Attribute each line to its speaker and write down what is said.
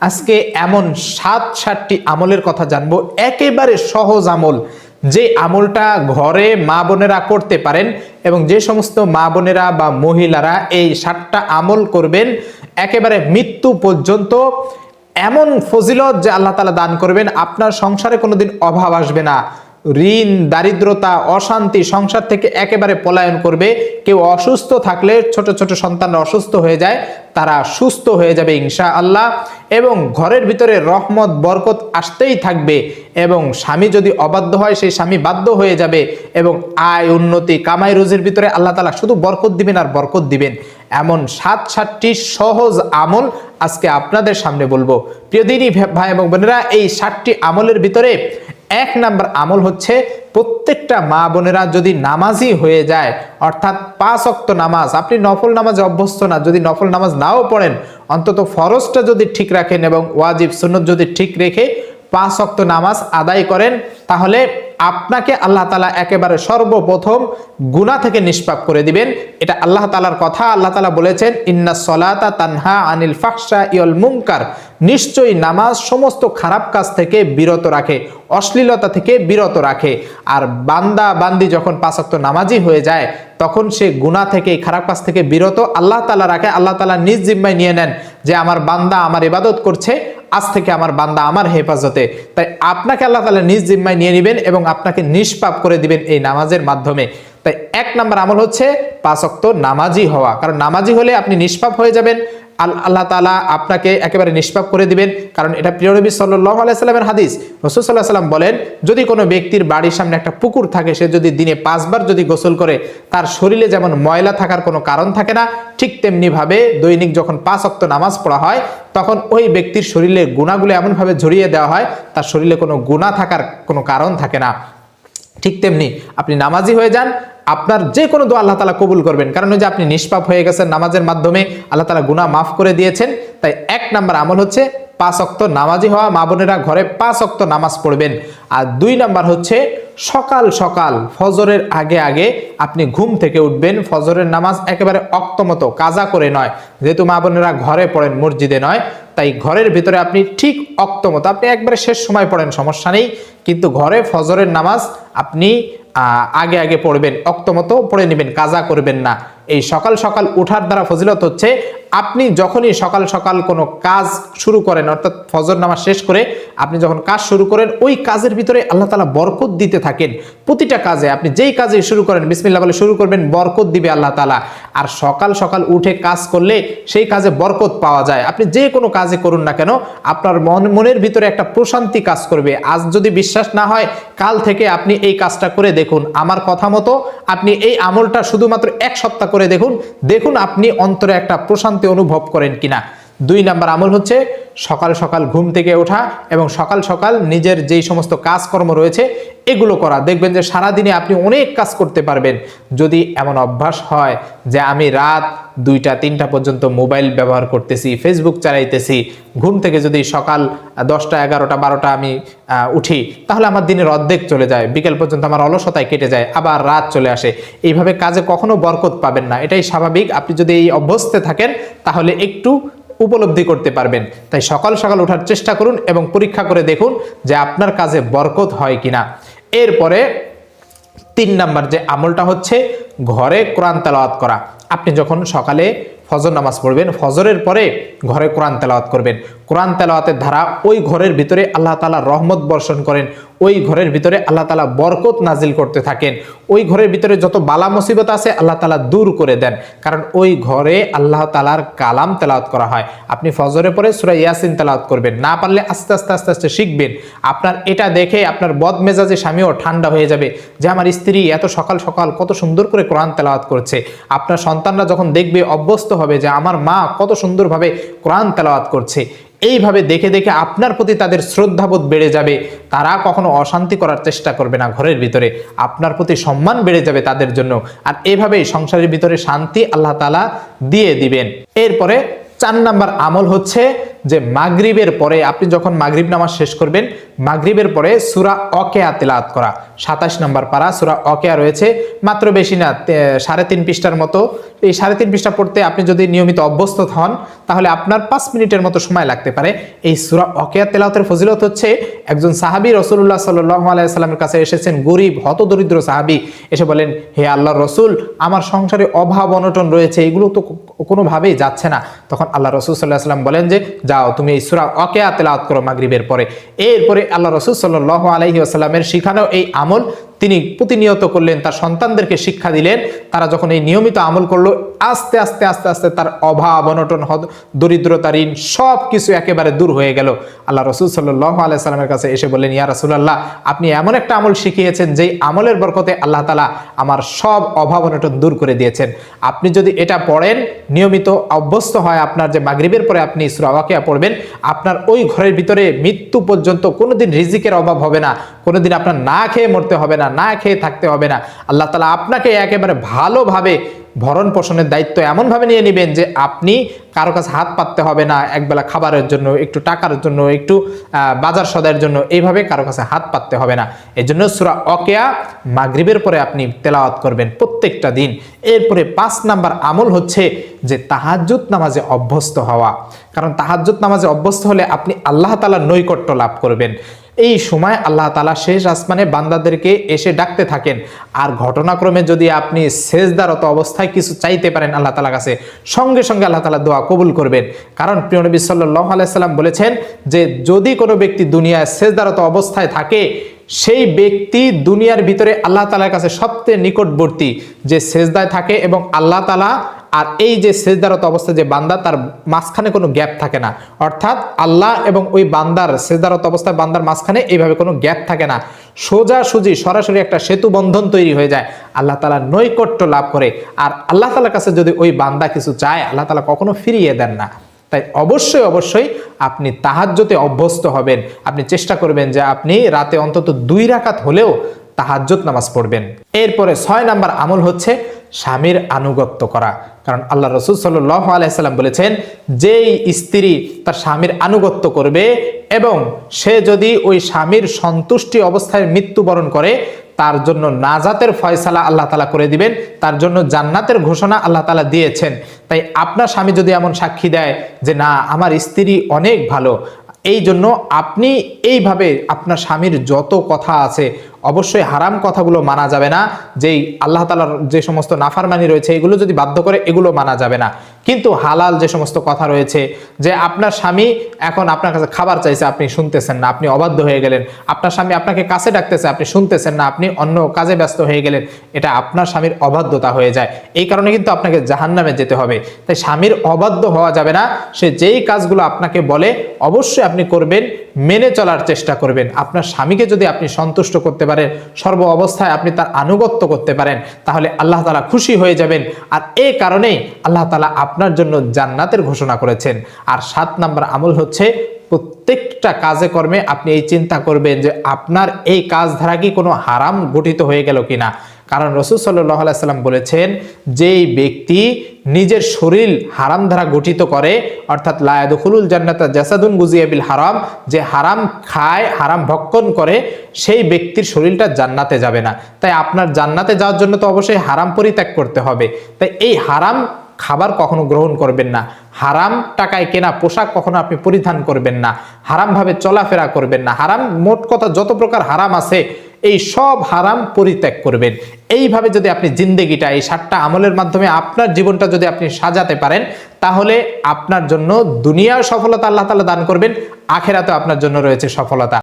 Speaker 1: আজকে এমন সাত, সাতটি আমলের কথা জানব। একেবারে সহজ আমল। যে আমলটা ঘরে মা বোনেরা করতে পারেন এবং যে সমস্ত মা বোনেরা বা মহিলারা এই সাতটা আমল করবেন, একেবারে মৃত্যু পর্যন্ত এমন ফজিলত যে আল্লাহ তালা দান করবেন, আপনার সংসারে কোনোদিন অভাব আসবে না। ঋণ, দারিদ্রতা, অশান্তি সংসার থেকে একেবারে পলায়ন করবে। কেউ অসুস্থ থাকলে ছোট ছোট সন্তানরা অসুস্থ হয়ে যায়, তারা সুস্থ হয়ে যাবে ইনশা আল্লাহ এবং ঘরের ভিতরে রহমত, বরকত আসতেই থাকবে। এবং স্বামী যদি অবাধ্য হয়, সেই স্বামী বাধ্য হয়ে যাবে। এবং আয়, উন্নতি, কামাই রোজের ভিতরে আল্লাহ তালা শুধু বরকত দিবেন আর বরকত দিবেন। এমন সাত সাতটি সহজ আমল আজকে আপনাদের সামনে বলব। প্রিয় দিনই ভাই এবং বোনেরা, এই সাতটি আমলের ভিতরে এক নাম্বার আমল হচ্ছে প্রত্যেকটা মা বোনেরা যদি নামাজি হয়ে যায়, অর্থাৎ পাঁচ অক্ত নামাজ, আপনি নফল নামাজে অভ্যস্ত না, যদি নফল নামাজ নাও পড়েন, অন্তত ফরজটা যদি ঠিক রাখেন এবং ওয়াজিব সুন্নত যদি ঠিক রেখে পাঁচ অক্ত নামাজ আদায় করেন, তাহলে আপনাকে আল্লাহ তালা একেবারে সর্বপ্রথম গুণা থেকে নিষ্পাপ করে দিবেন। এটা আল্লাহ তালার কথা। আল্লাহ তালা বলেছেন, ইন্না সলাতা তানহা আনিল ফাকসা ইয়ল মুঙ্কার নিশ্চয়ই নামাজ সমস্ত খারাপ কাজ থেকে বিরত রাখে, অশ্লীলতা থেকে বিরত রাখে। আর বান্দা বান্দি যখন পাঁচক্ত নামাজি হয়ে যায়, তখন সে গুণা থেকে, খারাপ কাজ থেকে বিরত আল্লাহ তালা রাখে। আল্লাহ তালা নিজ জিম্মায় নিয়ে নেন যে আমার বান্দা আমার ইবাদত করছে, আজ থেকে আমার বান্দা আমার হেফাজতে। তাই আপনাকে আল্লাহ তালা নিজ জিম্মায় নিয়ে নেবেন এবং আপনাকে নিষ্পাপ করে দিবেন এই নামাজের মাধ্যমে। তাই এক নম্বর আমল হচ্ছে পাঁচক্ত নামাজি হওয়া। কারণ নামাজি হলে আপনি নিষ্পাপ হয়ে যাবেন। আল আল্লাহ তালা আপনাকে একেবারে নিষ্পাপ করে দিবেন। কারণ এটা প্রিয় নবী সাল্লাহ আলাইস্লামের হাদিস। রসুল সাল্লাহ সাল্লাম বলেন, যদি কোনো ব্যক্তির বাড়ির সামনে একটা পুকুর থাকে, সে যদি দিনে পাঁচবার যদি গোসল করে, তার শরীরে যেমন ময়লা থাকার কোনো কারণ থাকে না, ঠিক তেমনিভাবে দৈনিক যখন পাঁচ অক্ত নামাজ পড়া হয়, তখন ওই ব্যক্তির শরীরে গুণাগুলো এমনভাবে ঝরিয়ে দেওয়া হয়, তার শরীরে কোনো গুণা থাকার কোনো কারণ থাকে না। ঠিক তেমনি আপনি নামাজি হয়ে যান, আপনার যে কোনো দোয়া আল্লাহ তালা কবুল করবেন। কারণ ওই যে আপনি নিষ্পাপ হয়ে গেছেন নামাজের মাধ্যমে, আল্লাহ তালা গুণা মাফ করে দিয়েছেন। তাই এক নাম্বার আমল হচ্ছে পাঁচ অক্ত নামাজি হওয়া। মা বোনেরা ঘরে পাঁচ অক্ত নামাজ পড়বেন। আর দুই নাম্বার হচ্ছে সকাল সকাল, ফজরের আগে আগে আপনি ঘুম থেকে উঠবেন। ফজরের নামাজ একেবারে অক্তমতো, কাজা করে নয়। যেহেতু মা বোনেরা ঘরে পড়েন, মসজিদে নয়, তাই ঘরের ভিতরে আপনি ঠিক অক্তমতো, আপনি একবারে শেষ সময় পড়েন, সমস্যা নেই। কিন্তু ঘরে ফজরের নামাজ আপনি আগে আগে পড়বেন, অক্তমতো পড়ে নেবেন, কাজা করবেন না। এই সকাল সকাল উঠার দ্বারা ফজিলত হচ্ছে আপনি যখনই সকাল সকাল কোনো কাজ শুরু করেন, অর্থাৎ ফজর নামাজ শেষ করে আপনি যখন কাজ শুরু করেন, ওই কাজের ভিতরে আল্লাহ তালা বরকত দিতে থাকেন। প্রতিটা কাজে আপনি যেই কাজে শুরু করেন বিসমিল্লা বলে শুরু করবেন, বরকত দিবে আল্লাহ তালা আর সকাল সকাল উঠে কাজ করলে সেই কাজে বরকত পাওয়া যায়। আপনি যে কোনো কাজে করুন না কেন, আপনার মন, মনের ভিতরে একটা প্রশান্তি কাজ করবে। আজ যদি বিশ্বাস না হয়, কাল থেকে আপনি এই কাজটা করে দেখুন। আমার কথা মতো আপনি এই আমলটা শুধুমাত্র এক সপ্তাহ করে দেখুন। দেখুন আপনি অন্তরে একটা প্রশান্তি অনুভব করেন কিনা? দুই নাম্বার আমল হচ্ছে সকাল সকাল ঘুম থেকে ওঠা এবং সকাল সকাল নিজের যেই সমস্ত কাজকর্ম রয়েছে এগুলো করা। দেখবেন যে সারাদিনে আপনি অনেক কাজ করতে পারবেন। যদি এমন অভ্যাস হয় যে আমি রাত দুইটা, তিনটা পর্যন্ত মোবাইল ব্যবহার করতেছি ফেসবুক চালাইতেছি, ঘুম থেকে যদি সকাল দশটা, এগারোটা, বারোটা আমি উঠি, তাহলে আমার দিনের অর্ধেক চলে যায়। বিকেল পর্যন্ত আমার অলসতায় কেটে যায়, আবার রাত চলে আসে। এইভাবে কাজে কখনো বরকত পাবেন না। এটাই স্বাভাবিক। আপনি যদি এই অভ্যস্তে থাকেন, তাহলে একটু উপলব্ধি করতে পারবেন। তাই সকাল সকাল ওঠার চেষ্টা করুন এবং পরীক্ষা করে দেখুন যে আপনার কাজে বরকত হয় কিনা। এরপরে তিন নাম্বার যে আমলটা হচ্ছে ঘরে কোরআন তালাওয়াত করা। আপনি যখন সকালে ফজর নামাজ পড়বেন। ফজরের পরে ঘরে কোরআন তেলাওয়াত করবেন। কোরআন তেলাওয়াতের ধারা ওই ঘরের ভিতরে আল্লাহ তালা রহমত বর্ষণ করেন। ওই ঘরের ভিতরে আল্লাহ তালা বরকত নাজিল করতে থাকেন। ওই ঘরের ভিতরে যত বালা মুসিবত আছে আল্লাহ তালা দূর করে দেন। কারণ ওই ঘরে আল্লাহ তালার কালাম তেলাওয়াত করা হয়। আপনি ফজরে পরে সুরা ইয়াসিন তেলাওয়াত করবেন। না পারলে আস্তে আস্তে আস্তে আস্তে শিখবেন। আপনার এটা দেখে আপনার বদ মেজাজে স্বামীও ঠান্ডা হয়ে যাবে যে আমার স্ত্রী এত সকাল সকাল কত সুন্দর করে কোরআন তেলাওয়াত করছে। আপনার সন্তানরা যখন দেখবে অভ্যস্ত হবে যে আমার মা কত সুন্দরভাবে কোরআন তেলাওয়াত করছে। এইভাবে দেখে দেখে আপনার প্রতি তাদের শ্রদ্ধাবোধ বেড়ে যাবে। তারা কখনো অশান্তি করার চেষ্টা করবে না ঘরের ভিতরে। আপনার প্রতি সম্মান বেড়ে যাবে তাদের জন্য। আর এভাবেই সংসারের ভিতরে শান্তি আল্লাহ তালা দিয়ে দিবেন। এরপরে চার নাম্বার আমল হচ্ছে যে মাগরিবের পরে আপনি যখন মাগরিব নামাজ শেষ করবেন, মাগরিবের পরে সুরা অকেয়া তেলাওয়াত করা। সাতাশ নম্বর পারা, সুরা অকেয়া রয়েছে। মাত্র বেশি না সাড়ে তিন পৃষ্ঠার মতো। এই সাড়ে তিন পৃষ্ঠা পড়তে আপনি যদি নিয়মিত অভ্যস্ত হন, তাহলে আপনার পাঁচ মিনিটের মতো সময় লাগতে পারে। এই সুরা অকেয়া তেলাওয়াতের ফজিলত হচ্ছে, একজন সাহাবি রসুল্লাহ সাল্লাহ আলাইসাল্লামের কাছে এসেছেন, গরিব, হতদরিদ্র সাহাবি। এসে বলেন, হে আল্লাহ রসুল, আমার সংসারে অভাব, অনটন রয়েছে, এগুলো তো কোনোভাবেই যাচ্ছে না। তখন আল্লাহ রসুল সাল্লাহ সাল্লাম বলেন যে যাও, তুমি এই সুরা অকেয়া তেলাওয়াত করো মাগরিবের পরে। এরপরে আল্লাহ রসুল সাল্লাহ আলহি আসাল্লামের শিখানো এই আমল তিনি প্রতিনিয়ত করলেন, তার সন্তানদেরকে শিক্ষা দিলেন। তারা যখন এই নিয়মিত আমল করল, আস্তে আস্তে আস্তে আস্তে তার অভাব, অনটন দরিদ্রতা, ঋণ সব কিছু একেবারে দূর হয়ে গেল। আল্লাহ রসুল সাল্লাহ আলাইসাল্লামের কাছে এসে বললেন, ইয়া রসুল্লাহ আপনি এমন একটা আমল শিখিয়েছেন, যেই আমলের বরকতে আল্লাহ তালা আমার সব অভাব, অনটন দূর করে দিয়েছেন। আপনি যদি এটা পড়েন, নিয়মিত অভ্যস্ত হয় আপনার যে মাগরিবের পরে আপনি সুরাওয়াকিয়া পড়বেন, আপনার ওই ঘরের ভিতরে মৃত্যু পর্যন্ত কোনোদিন রিজিকের অভাব হবে না, কোনোদিন আপনার না খেয়ে মরতে হবে না না খেয়ে থাকতে হবে না। আল্লাহ তালা আপনাকে একেবারে ভালোভাবে ভরণ পোষণের দায়িত্ব এমনভাবে নিয়ে নেবেন যে আপনি কারও কাছে হাত পাততে হবে না, একবেলা খাবারের জন্য, একটু টাকার জন্য, একটু বাজার সদায়ের জন্য এইভাবে কারও কাছে হাত পাততে হবে না। এই জন্য সুরা অকেয়া মাগরিবের পরে আপনি তেলাওয়াত করবেন প্রত্যেকটা দিন। এরপরে পাঁচ নাম্বার আমল হচ্ছে যে তাহাজ্জুদ নামাজে অভ্যস্ত হওয়া। কারণ তাহাজ্জুদ নামাজে অভ্যস্ত হলে আপনি আল্লাহ তালার নৈকট্য লাভ করবেন। এই সময় আল্লাহ তালা শেষ আসমানে বান্দাদেরকে এসে ডাকতে থাকেন। আর ঘটনাক্রমে যদি আপনি শেষদারত অবস্থায় কিছু চাইতে পারেন আল্লাহ তালা কাছে, সঙ্গে সঙ্গে আল্লাহ তালা দোয়া কবুল করবেন। কারণ প্রিয় নবী সাল্লাহ আলাইসাল্লাম বলেছেন যে, যদি কোনো ব্যক্তি দুনিয়ায় শেষদারত অবস্থায় থাকে, সেই ব্যক্তি দুনিয়ার ভিতরে আল্লাহ তালার কাছে সবচেয়ে নিকটবর্তী যে সেজদায় থাকে এবং আল্লাহ তালা আর এই যে সেজদারত অবস্থা যে বান্দা, তার মাঝখানে কোনো গ্যাপ থাকে না। অর্থাৎ আল্লাহ এবং ওই বান্দার সেজদারত অবস্থায় বান্দার মাঝখানে এইভাবে কোনো গ্যাপ থাকে না। সোজা সুজি সরাসরি একটা সেতু বন্ধন তৈরি হয়ে যায়, আল্লাহ তালা নৈকট্য লাভ করে। আর আল্লাহ তালার কাছে যদি ওই বান্দা কিছু চায়, আল্লাহ তালা কখনো ফিরিয়ে দেন না। তাই অবশ্যই অবশ্যই আপনি তাহাজ্জতে অভ্যস্ত হবেন। আপনি চেষ্টা করবেন যে আপনি রাতে অন্তত দুই রাকাত হলেও তাহাজ্জত নামাজ পড়বেন। এরপরে ছয় নাম্বার আমল হচ্ছে স্বামীর আনুগত্য করা। কারণ আল্লাহ রসুল সাল্লাহ আলাইসাল্লাম বলেছেন, যেই স্ত্রী তার স্বামীর আনুগত্য করবে এবং সে যদি ওই স্বামীর সন্তুষ্টি অবস্থায় মৃত্যুবরণ করে, তার জন্য নাজাতের ফয়সালা আল্লাহ তালা করে দিবেন, তার জন্য জান্নাতের ঘোষণা আল্লাহ তালা দিয়েছেন। তাই আপনার স্বামী যদি এমন সাক্ষী দেয় যে, না, আমার স্ত্রী অনেক ভালো এই জন্য আপনি এইভাবে আপনার স্বামীর যত কথা আছে, অবশ্যই হারাম কথাগুলো মানা যাবে না। যেই আল্লাহ তালার যে সমস্ত নাফারমানি রয়েছে, এগুলো যদি বাধ্য করে, এগুলো মানা যাবে না। কিন্তু হালাল যে সমস্ত কথা রয়েছে, যে আপনার স্বামী এখন আপনার কাছে খাবার চাইছে, আপনি শুনতেছেন না, আপনি অবাধ্য হয়ে গেলেন। আপনার স্বামী আপনাকে কাছে ডাকতেছে, আপনি শুনতেছেন না, আপনি অন্য কাজে ব্যস্ত হয়ে গেলেন। এটা আপনার স্বামীর অবাধ্যতা হয়ে যায়। এই কারণে কিন্তু আপনাকে জাহান্নামে যেতে হবে। তাই স্বামীর অবাধ্য হওয়া যাবে না। সে যেই কাজগুলো আপনাকে বলে, অবশ্যই আপনি করবেন। মেনে চলার চেষ্টা করবেন। আপনার স্বামীকে যদি আপনি সন্তুষ্ট করতে পারেন, সর্ব অবস্থায় আপনি তার আনুগত্য করতে পারেন, তাহলে আল্লাহ তালা খুশি হয়ে যাবেন। আর এই কারণেই আল্লাহ তালা আপনার জন্য জান্নাতের ঘোষণা করেছেন। আর সাত নাম্বার আমল হচ্ছে, প্রত্যেকটা কাজে কর্মে আপনি এই চিন্তা করবেন যে আপনার এই কাজ ধারা কি কোনো হারাম গঠিত হয়ে গেল কিনা? কারণ রসুল সাল্লাহ আলাইসাল্লাম বলেছেন, যেই ব্যক্তি নিজের শরীর হারাম দ্বারা গঠিত করে, অর্থাৎ লায়াদুল জান্নাতা জাসাদুন গুজিয়াবিল হারাম, যে হারাম খায়, হারাম ভক্ষণ করে, সেই ব্যক্তির শরীরটা জান্নাতে যাবে না। তাই আপনার জান্নাতে যাওয়ার জন্য তো অবশ্যই হারাম পরিত্যাগ করতে হবে। তাই এই হারাম খাবার কখনো গ্রহণ করবেন না। হারাম টাকায় কেনা পোশাক কখনো আপনি পরিধান করবেন না। হারামভাবে চলাফেরা করবেন না। হারাম মোট কথা যত প্রকার হারাম আছে এই সব হারাম পরিত্যাগ করবেন। এইভাবে যদি আপনি জিন্দেগিটা, এই সাতটা আমলের মাধ্যমে আপনার জীবনটা যদি আপনি সাজাতে পারেন, তাহলে আপনার জন্য দুনিয়ার সফলতা আল্লাহ তালা দান করবেন আখেরাতে আপনার জন্য রয়েছে সফলতা।